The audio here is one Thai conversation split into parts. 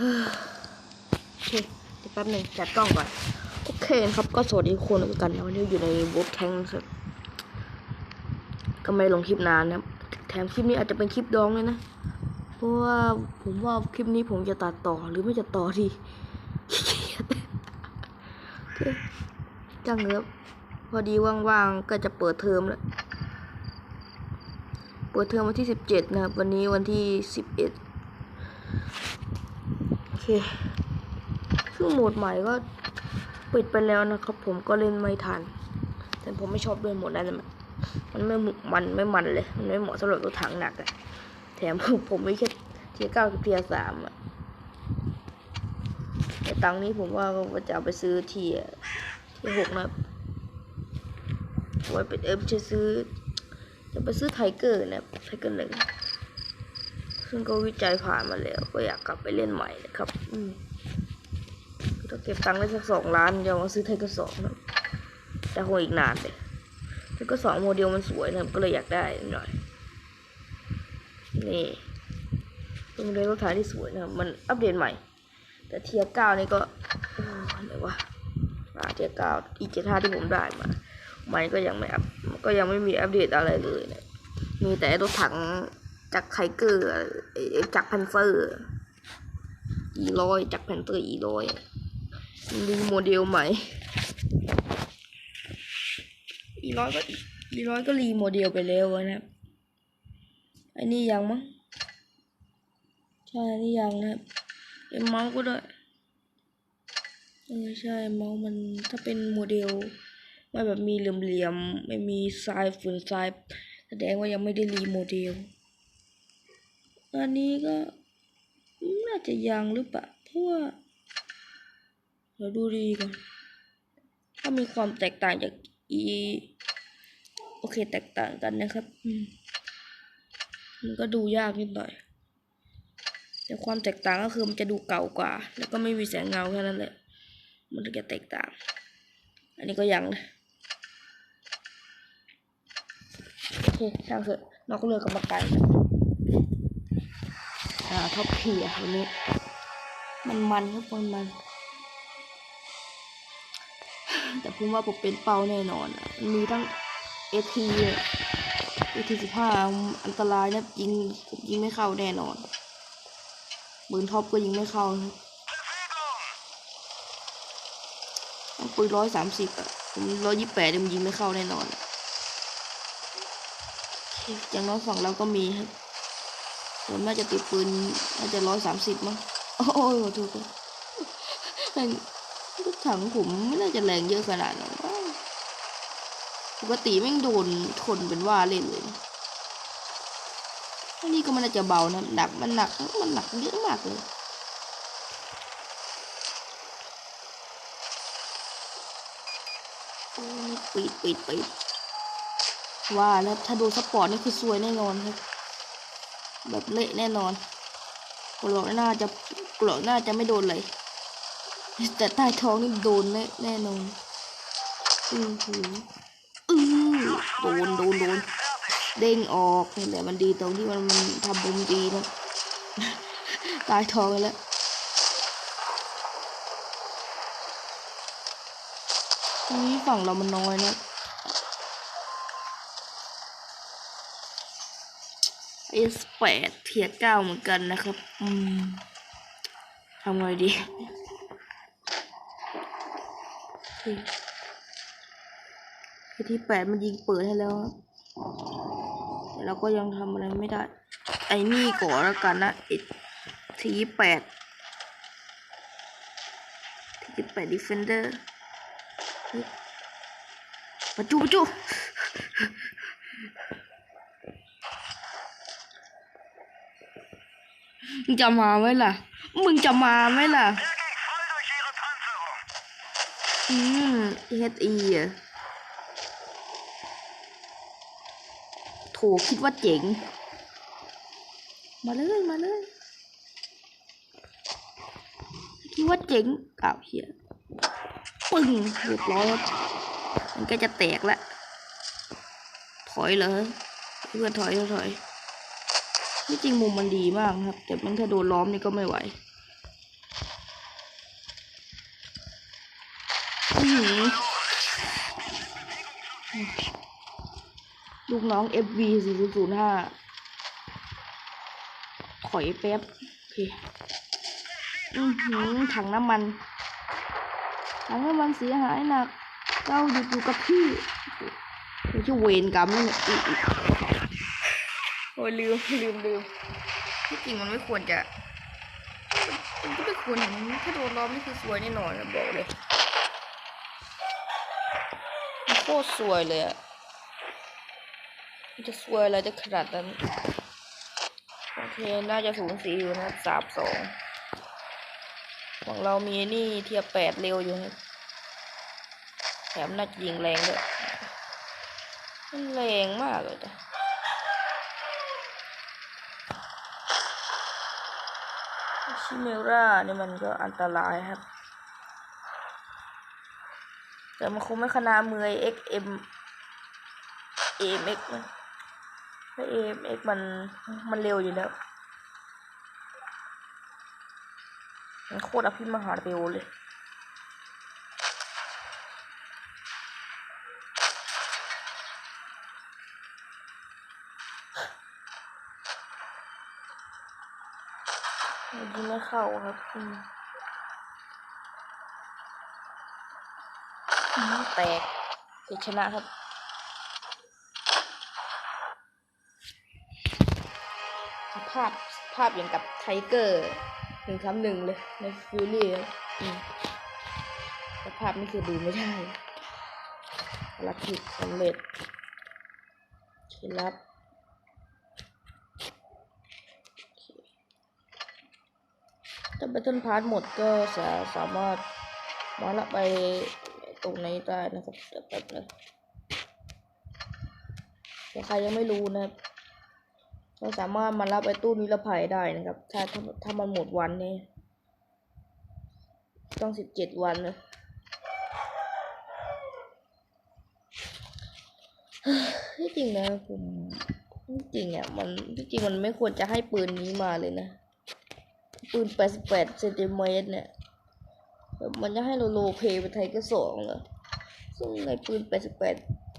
โอเคเดี๋ยวแป๊บหนึ่งจัดกล้องก่อน โอเคนะครับก็สวัสดีทุกคนแล้วกันนะวันนี้อยู่ในวูฟแทงครับ ก็ไม่ลงคลิปนานนะแถมคลิปนี้อาจจะเป็นคลิปดองเลยนะ เพราะว่าผมว่าคลิปนี้ผมจะตัดต่อหรือไม่จะต่อดีกียจโอเคจังเลยพอดีว่างๆก็จะเปิดเทอมแล้วเปิดเทอมวันที่สิบเจ็ดนะครับ วันนี้วันที่สิบเอ็ด เคซึ่งโหมดใหม่ก็ปิดไปแล้วนะครับ ผมก็เล่นไม่ทัน แต่ผมไม่ชอบด้วยโหมดนั้นมันมันไม่มันไม่มันเลย มันไม่เหมาะสำหรับรถถังหนักอะแถมผมไม่แค่เทียเก้าเทียสามอะแต่ตังนี้ผมว่าก็จะเอาไปซื้อเทียเทียหกนะครับไว้เป็นเอฟจะซื้อ จะไปซื้อไทเกอร์นะไทเกอร์หนึ่ง ซึ่งก็วิจัยผ่านมาแล้ว ก็อยากกลับไปเล่นใหม่นะครับ อืมถ้าเก็บตังค์ได้สักสองล้านจะมาซื้อไทเกอร์สองนะแต่คงอีกนานเลยไทเกอร์สองโมเดลมันสวยนะครับก็เลยอยากได้หน่อย นี่เป็นโมเดลรถไถที่สวยนะครับมันอัปเดตใหม่ แต่เทียเก้านี่ก็โอ้อะไรวะอ่าเทียเก้าอีเจ็ดห้าที่ผมได้มา มันก็ยังไม่อัพก็ยังไม่มีอัปเดตอะไรเลยเนะมีแต่รถถัง จากไคเกอร์เอ่อจากพันเซอร์อีร้อยจากแพนเตอร์อีร้อยมีโมเดลใหม่อีร้อยก็อีร้อยก็รีโมเดลไปแล้วนะครับไอ้นี่ยังมั้งใช่นี่ยังนะครับไอ้เมาส์ก็ด้วยเออใช่เมาส์มันถ้าเป็นโมเดลไม่แบบมีเหลี่ยมๆไม่มีทรายฝุ่นทรายแสดงว่ายังไม่ได้รีโมเดล อันนี้ก็น่าจะยังหรือเปล่าเพราะว่าเดี๋ยวดูดีก่อนถ้ามีความแตกต่างจากอีโอเค แตกต่างกันนะครับมันก็ดูยากนิดหน่อย แต่ความแตกต่างก็คือมันจะดูเก่ากว่า แล้วก็ไม่มีแสงเงาแค่นั้นแหละมันถึงจะแตกต่าง อันนี้ก็ยังนะโอเคช่างเถอะนอกเรือกับมาไกลาท็อปเพียวันนี้ มันมันครับมันมัน แต่ผมว่าผมเป็นเป้าแน่นอนอะมันมีทั้งเอทีเอทีสิบห้าอันตรายนะยิงผมยิงไม่เข้าแน่นอนปืนท็อปก็ยิงไม่เข้าต้องปืนร้อยสามสิบอะผมร้อยยี่สิบแปดมันยิงไม่เข้าแน่นอนอย่างน้อยฝั่งเราก็มีครับ ส่วนน่าจะติดปืนน่าจะร้อยสามสิบมั้งโอ้ยโทษครับแม่งรถถังผมไม่น่าจะแรงเยอะขนาดนั้นปกติแม่งโดนทนเป็นว่าเล่นเลยอันนี้ก็มันน่าจะเบานะหนักมันหนักมันหนักเยอะมากเลยปิดปิดปิดว่าแล้วถ้าโดูสปอร์ตนี่คือซวยแน่นอนครับ แบบเละแน่นอนกรอกน่าจะกรอกน่าจะไม่โดนเลย แต่ใต้ท้องนี่โดนแน่แน่นอนอือหืออือโดนโดนโดนเด้งออกนี่แหละมันดีตรงที่มันมันทำบุมดีนะใต้ท้องแล้วนี้ฝั่งเรามันน้อยนะ เอสแปดเทียเก้าเหมือนกันนะครับ อืมทำไงดีที่ไอ้ที่แปดมันยิงเปิดให้แล้วแต่เราก็ยังทำอะไรไม่ได้ ไอ้นี่ก่อนแล้วกันนะไอ้ทีแปดทีแปดดิฟเฟนเดอร์ปัจจุปัจจุ มึงจะมาไหมล่ะ มึงจะมาไหมล่ะ อืมเฮดอีโถคิดว่าเจ๋ง มาเลย มาเลย คิดว่าเจ๋งอ้าวเฮียปึ้งเรียบร้อยมันก็จะแตกละถอยเลยเพื่อนถอยถอยถอย ที่จริงมุมมันดีมากครับ แต่มันถ้าโดนล้อมนี่ก็ไม่ไหวลูกน้อง FV 4005 ขอยแป๊บ โอเค อือหือถังน้ำมัน ถังน้ำมันเสียหายหนักเราหยุดอยู่กับพี่ไม่ใช่เวรกรรมนี่ โอ้ยลืมลืมลืมที่จริงมันไม่ควรจะมันก็ไม่ควรอย่างนี้ถ้าโดนล้อมนี่คือสวยแน่นอนนะบอกเลยโคตรสวยเลยอะจะสวยอะไรได้ขนาดนั้นโอเค น่าจะสูงสีอยู่นะสามสองของเรามีนี่เทียบแปดเร็วอยู่นะแถมน่าจะยิงแรงด้วยมันแรงมากเลยจ้ะ ชิเมราเนี่ยมันก็อันตรายครับ แต่มันคงไม่ขนาดมือเอ็กเอ็มเพราะ AMX มัน มันเร็วอยู่แล้วมันโคตรอภิมหาเร็วเลย ยิงไม่ เข้าครับอืมแตกเสียชนะครับภาพภาพอย่างกับไทเกอร์หนึ่งคำหนึ่งเลย ในฟิวรี่อืมภาพนี่คือดูไม่ได้ภารกิจสำเร็จเครับ ถ้า แบตเทิลพาร์ทหมดก็จะสามารถมาละไปตรงไหนได้นะครับเดี๋ยวแป๊บนึงแต่ใครยังไม่รู้นะครับเราสามารถมารับไปตู้นิรภัยได้นะครับ ถ้าถ้าถ้ามันหมดวันนี่ต้องสิบเจ็ดวันนะที่จริงนะผมที่จริงอะมันที่จริงมันไม่ควรจะให้ปืนนี้มาเลยนะ ปืน88เซนติเมตรเนี่ยแบบมันจะให้เราโลเพย์ไปไทยก็สองเหรอซึ่งในปืน88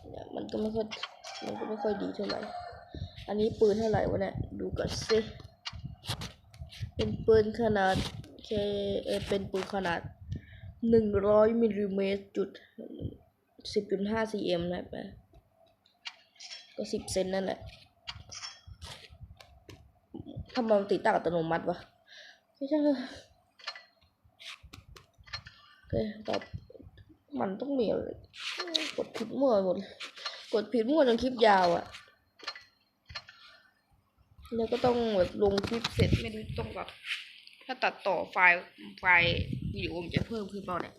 เนี่ยมันก็ไม่ค่อยมันก็ไม่ค่อยดีเท่าไหร่ อันนี้ปืนเท่าไหร่วะเนี่ยดูก่อนสิเป็นปืนขนาดเคเอเป็นปืนขนาด100มิลลิเมตรจุด10.5 cm นะครับก็10เซนนั่นแหละทำไมมันติดตั้งอัตโนมัติวะ ไม่ใช่เลยโอเคตอบมันต้องมีอะไรกดผิดมั่วหมดเลยกดผิดมั่วจนคลิปยาวอะ่ะ แล้วก็ต้องแบบลงคลิปเสร็จไม่รู้ต้องแบบถ้าตัดต่อไฟล์ไฟล์วิดีโอมันจะเพิ่มขึ้นเปล่าเนี่ย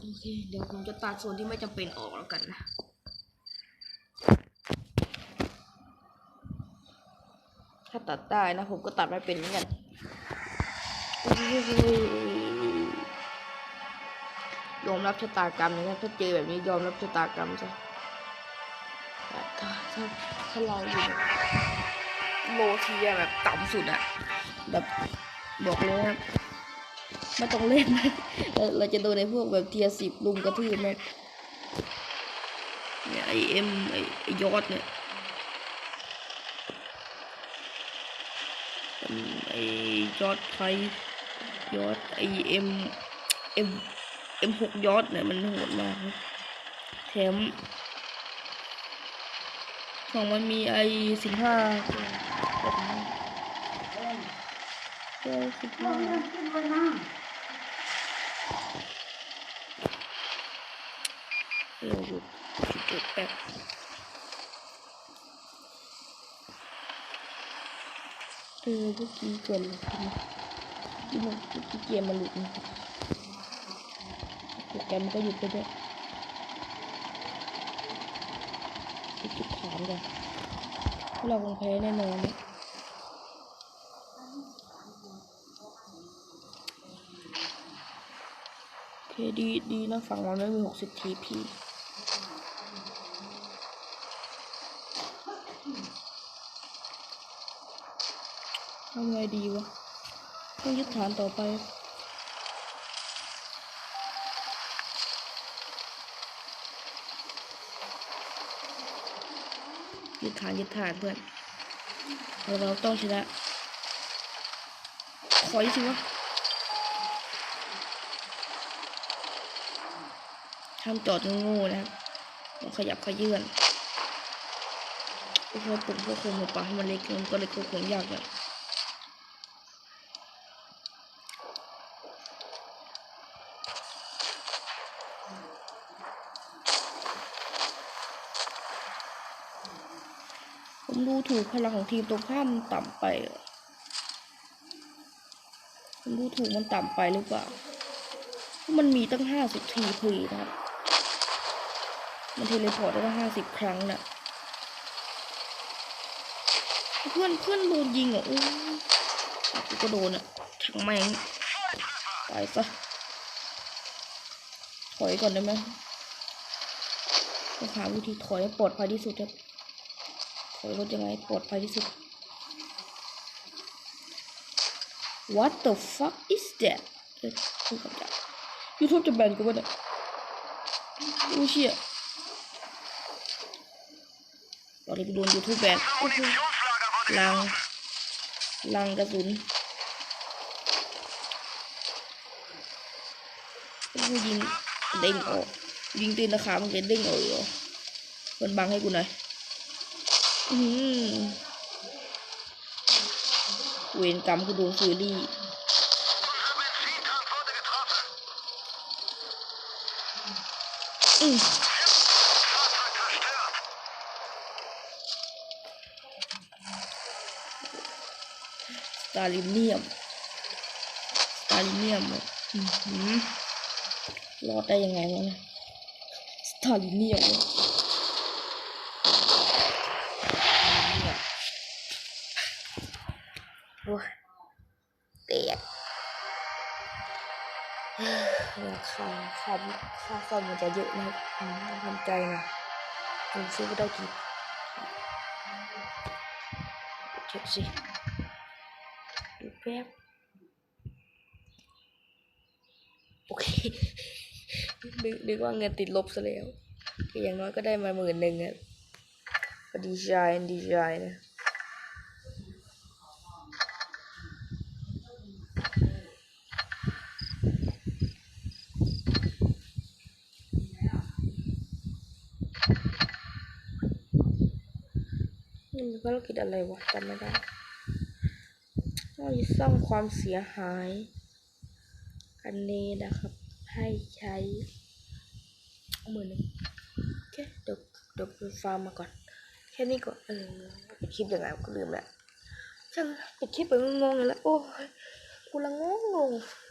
โอเค เดี๋ยวผมจะตัดส่วนที่ไม่จำเป็นออกแล้วกันนะ ถ้าตัดได้นะ ผมก็ตัดไม่เป็นเหมือนกันยอมรับชะตากรรมนะถ้าเจอแบบนี้ยอมรับชะตากรรมซะถ้าถ้าถ้าเราอยู่โลเทียแบบต่ำสุดอะแบบบอกเลยนะไม่ต้องเล่นนะเราเราจะโดนในพวกแบบเทียสิบลุมกระทืบไหมเนี่ยไอเอ็มไอยอดเนี่ย อืมไอ ยอดไฟยอดไอเอ็มเอ็มเอ็มหกยอดเนี่ยมันโหดมากแถมของมันมีไอสิบห้าสิบห้าเดี๋ยวหยุดหยุดแป๊บ เออเมื่อกี้เกิดอะไรขึ้นนะเมื่อกี้เกมมันหลุดนะโปรแกรมก็หยุดไปด้วยไปจุดฐานก่อนพวกเราคงแพ้แน่นอนโอเคดีดีนะฝั่งมันไม่มีหกสิบทีพี ทำไงดีวะต้องยึดฐานต่อไปยึดฐานยึดฐานเพื่อนเราต้องชนะคอยสิวะทำจอดงูนะต้องขยับขยื่นพวกปุ่มพวกโคมหัวปลาให้มันเล็กลงนก็เล็กโคมยากแบบ ถูกพลังของทีมตรงข้ามต่ำไปเหรอผมดูถูกมันต่ำไปหรือเปล่า มันมีตั้งห้าสิบทีพีนะครับ มันเทเลพอร์ตได้ตั้งห้าสิบครั้งน่ะ เพื่อนเพื่อนโดนยิงเหรออู้กูก็โดนอะช่างแมงตายซะ ถอยก่อนได้ไหมต้องหาวิธีถอยให้ปลอดภัยที่สุดครับ ถอยรถยังไงปลอดภัยที่สุด What the fuck is that เอ้ยพูดกับจักยูทูบจะแบนกูวะเนี่ยอู้เชี่ยตอนนี้กูโดนยูทูบแบนโอ้โหลังลังกระสุนกูยิงเด้งออกยิงตีนราคามันจะเด้งออกเหรอมันบังให้กูหน่อย อืมเวรกรรมกูโดนฟูรี่ Unser Benzintank wurde getroffen. อืมสตาลิเนียมสตาลิเนียมอะอื้อหือรอดได้ยังไงวะเนี่ยสตาลิเนียม คาค่าค่าซ่อมมันจะเยอะนะครับอืมต้องทำใจนะผมซื้อไม่ได้กี่เช็คสิดูแป๊บโอเคนึกนึกว่าเงินติดลบซะแล้วแต่อย่างน้อยก็ได้มาหมื่นหนึ่งอะก็ดีใจดีใจนะ มีภารกิจอะไรวะจำไม่ได้เราจะสร้างความเสียหาย อันนี้นะครับ ให้ใช้หมื่นหนึ่งโอเคเดี๋ยวเดี๋ยวไปฟาร์มมาก่อน แค่นี้ก่อนเออปิดคลิปยังไงก็ลืมแล้วช่างปิดคลิปไปงงๆเลยแล้วโอ้ยกูละงงงๆ